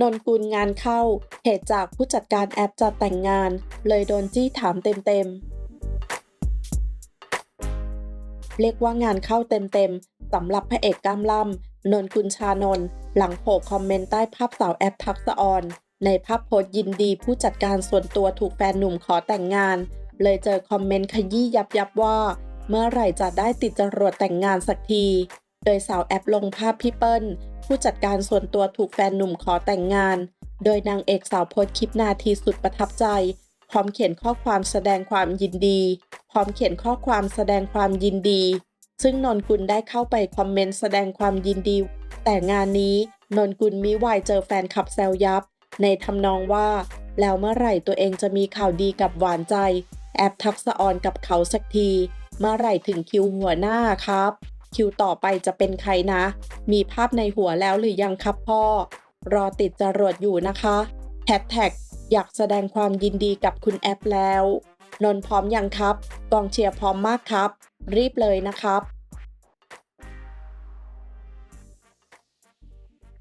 นนกุลงานเข้า เหตุจากผู้จัดการแอปจัดแต่งงาน เลยโดนจี้ถามเต็มๆ เรียกว่างานเข้าเต็มๆสำหรับพระเอกกล้ามล่ำนนกุลชานนท์หลังโผล่คอมเมนต์ใต้ภาพสาวแอปทักษะออน ในภาพโพสยินดีผู้จัดการส่วนตัวถูกแฟนหนุ่มขอแต่งงาน เลยเจอคอมเมนต์ขยี้ยับยับว่า เมื่อไหร่จะได้ติดจรวดแต่งงานสักที โดยสาวแอปลงภาพพี่เปิ้ล ผู้จัดการส่วนตัวถูกแฟนหนุ่มขอแต่งงาน โดยนางเอกสาวโพสคลิปนาทีสุดประทับใจ พร้อมเขียนข้อความแสดงความยินดี พร้อมเขียนข้อความแสดงความยินดี ซึ่งนนกุลได้เข้าไปคอมเมนต์แสดงความยินดี แต่งานนี้นนกุลมิวายเจอแฟนคลับแซวยับ ในทำนองว่า แล้วเมื่อไหร่ตัวเองจะมีข่าวดีกับหวานใจ แอปทักษะออนกับเขาสักที เมื่อไหร่ถึงคิวหัวหน้าครับ คิวต่อไปจะเป็นใครนะ มีภาพในหัวแล้วหรือยังครับพ่อ รอติดจรวดอยู่นะคะแฮชแท็กอยากแสดงความยินดีกับคุณแอปแล้ว นนพร้อมยังครับ กองเชียร์พร้อมมากครับ รีบเลยนะครับ